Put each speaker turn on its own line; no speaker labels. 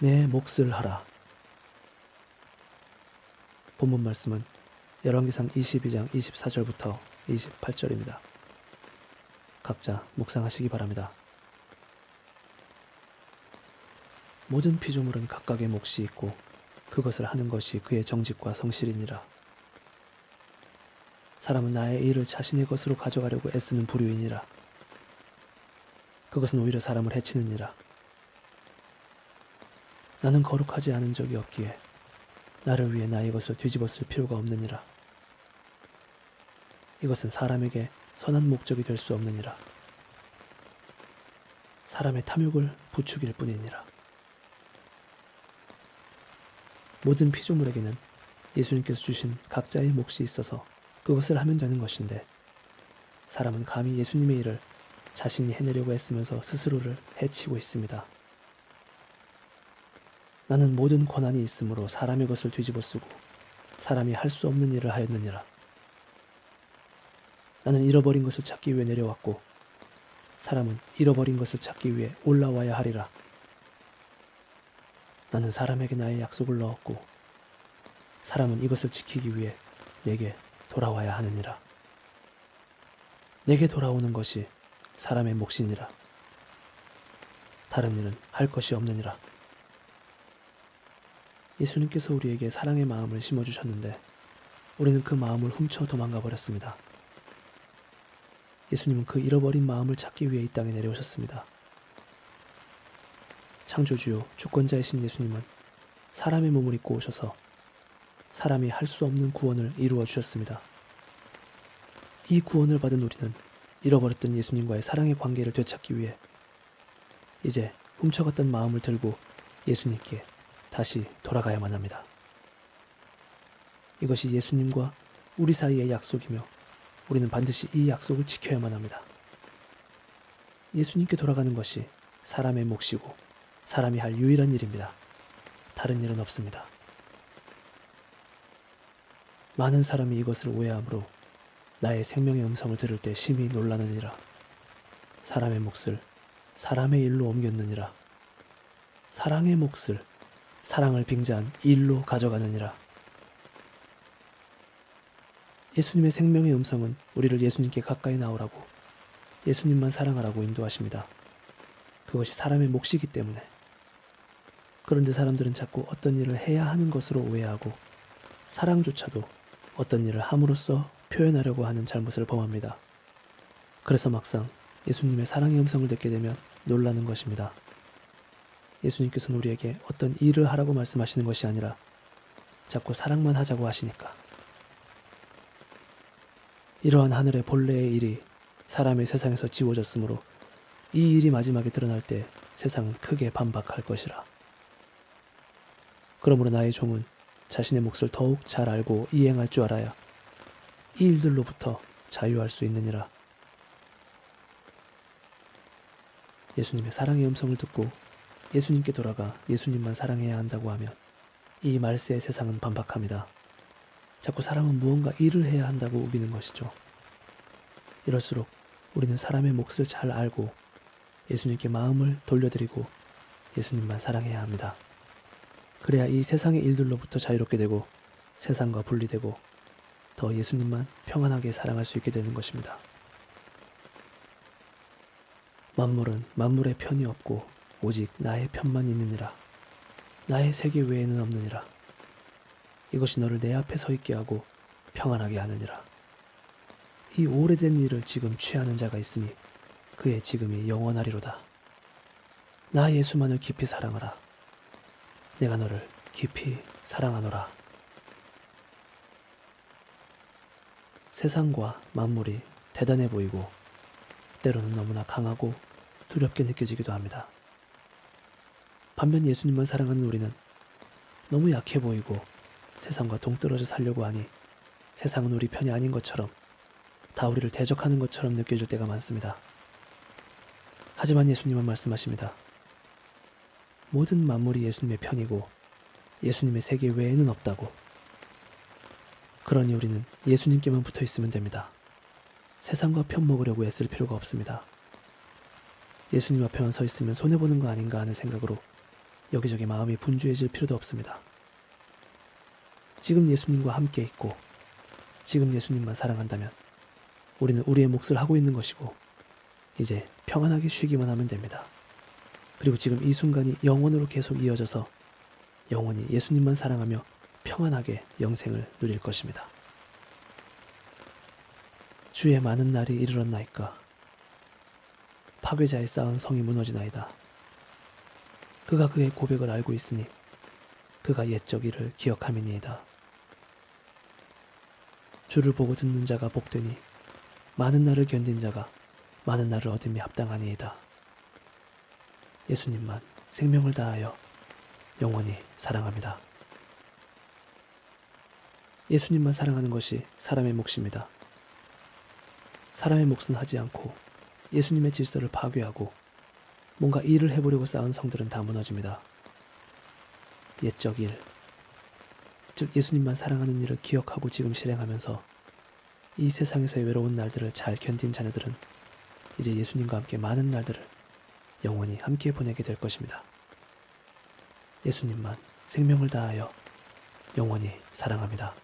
내 몫을 하라. 본문 말씀은 열왕기상 22장 24절부터 28절입니다. 각자 묵상하시기 바랍니다. 모든 피조물은 각각의 몫이 있고 그것을 하는 것이 그의 정직과 성실이니라. 사람은 나의 일을 자신의 것으로 가져가려고 애쓰는 부류이니라. 그것은 오히려 사람을 해치느니라. 나는 거룩하지 않은 적이 없기에 나를 위해 나의 것을 뒤집어 쓸 필요가 없느니라. 이것은 사람에게 선한 목적이 될 수 없느니라. 사람의 탐욕을 부추길 뿐이니라. 모든 피조물에게는 예수님께서 주신 각자의 몫이 있어서 그것을 하면 되는 것인데 사람은 감히 예수님의 일을 자신이 해내려고 애쓰면서 스스로를 해치고 있습니다. 나는 모든 권한이 있으므로 사람의 것을 뒤집어 쓰고 사람이 할 수 없는 일을 하였느니라. 나는 잃어버린 것을 찾기 위해 내려왔고 사람은 잃어버린 것을 찾기 위해 올라와야 하리라. 나는 사람에게 나의 약속을 넣었고 사람은 이것을 지키기 위해 내게 돌아와야 하느니라. 내게 돌아오는 것이 사람의 몫이니라. 다른 일은 할 것이 없느니라. 예수님께서 우리에게 사랑의 마음을 심어주셨는데 우리는 그 마음을 훔쳐 도망가 버렸습니다. 예수님은 그 잃어버린 마음을 찾기 위해 이 땅에 내려오셨습니다. 창조주요 주권자이신 예수님은 사람의 몸을 입고 오셔서 사람이 할 수 없는 구원을 이루어 주셨습니다. 이 구원을 받은 우리는 잃어버렸던 예수님과의 사랑의 관계를 되찾기 위해 이제 훔쳐갔던 마음을 들고 예수님께 다시 돌아가야만 합니다. 이것이 예수님과 우리 사이의 약속이며 우리는 반드시 이 약속을 지켜야만 합니다. 예수님께 돌아가는 것이 사람의 몫이고 사람이 할 유일한 일입니다. 다른 일은 없습니다. 많은 사람이 이것을 오해하므로 나의 생명의 음성을 들을 때 심히 놀라느니라. 사람의 몫을 사람의 일로 옮겼느니라. 사랑의 몫을 사랑을 빙자한 일로 가져가느니라. 예수님의 생명의 음성은 우리를 예수님께 가까이 나오라고 예수님만 사랑하라고 인도하십니다. 그것이 사람의 몫이기 때문에. 그런데 사람들은 자꾸 어떤 일을 해야 하는 것으로 오해하고 사랑조차도 어떤 일을 함으로써 표현하려고 하는 잘못을 범합니다. 그래서 막상 예수님의 사랑의 음성을 듣게 되면 놀라는 것입니다. 예수님께서는 우리에게 어떤 일을 하라고 말씀하시는 것이 아니라 자꾸 사랑만 하자고 하시니까. 이러한 하늘의 본래의 일이 사람의 세상에서 지워졌으므로 이 일이 마지막에 드러날 때 세상은 크게 반박할 것이라. 그러므로 나의 종은 자신의 몫을 더욱 잘 알고 이행할 줄 알아야 이 일들로부터 자유할 수 있느니라. 예수님의 사랑의 음성을 듣고 예수님께 돌아가 예수님만 사랑해야 한다고 하면 이 말세의 세상은 반박합니다. 자꾸 사람은 무언가 일을 해야 한다고 우기는 것이죠. 이럴수록 우리는 사람의 몫을 잘 알고 예수님께 마음을 돌려드리고 예수님만 사랑해야 합니다. 그래야 이 세상의 일들로부터 자유롭게 되고 세상과 분리되고 더 예수님만 평안하게 사랑할 수 있게 되는 것입니다. 만물은 만물의 편이 없고 오직 나의 편만 있느니라. 나의 세계 외에는 없느니라. 이것이 너를 내 앞에 서 있게 하고 평안하게 하느니라. 이 오래된 일을 지금 취하는 자가 있으니 그의 지금이 영원하리로다. 나 예수만을 깊이 사랑하라. 내가 너를 깊이 사랑하노라. 세상과 만물이 대단해 보이고 때로는 너무나 강하고 두렵게 느껴지기도 합니다. 반면 예수님만 사랑하는 우리는 너무 약해 보이고 세상과 동떨어져 살려고 하니 세상은 우리 편이 아닌 것처럼 다 우리를 대적하는 것처럼 느껴질 때가 많습니다. 하지만 예수님은 말씀하십니다. 모든 만물이 예수님의 편이고 예수님의 세계 외에는 없다고. 그러니 우리는 예수님께만 붙어 있으면 됩니다. 세상과 편 먹으려고 애쓸 필요가 없습니다. 예수님 앞에만 서 있으면 손해보는 거 아닌가 하는 생각으로 여기저기 마음이 분주해질 필요도 없습니다. 지금 예수님과 함께 있고 지금 예수님만 사랑한다면 우리는 우리의 몫을 하고 있는 것이고 이제 평안하게 쉬기만 하면 됩니다. 그리고 지금 이 순간이 영원으로 계속 이어져서 영원히 예수님만 사랑하며 평안하게 영생을 누릴 것입니다. 주의 많은 날이 이르렀나이까 파괴자의 쌓은 성이 무너지나이다. 그가 그의 고백을 알고 있으니 그가 옛적 일을 기억함이니이다. 주를 보고 듣는 자가 복되니 많은 날을 견딘 자가 많은 날을 얻음이 합당하니이다. 예수님만 생명을 다하여 영원히 사랑합니다. 예수님만 사랑하는 것이 사람의 몫입니다. 사람의 몫은 하지 않고 예수님의 질서를 파괴하고 뭔가 일을 해보려고 쌓은 성들은 다 무너집니다. 옛적 일, 즉 예수님만 사랑하는 일을 기억하고 지금 실행하면서 이 세상에서의 외로운 날들을 잘 견딘 자녀들은 이제 예수님과 함께 많은 날들을 영원히 함께 보내게 될 것입니다. 예수님만 생명을 다하여 영원히 사랑합니다.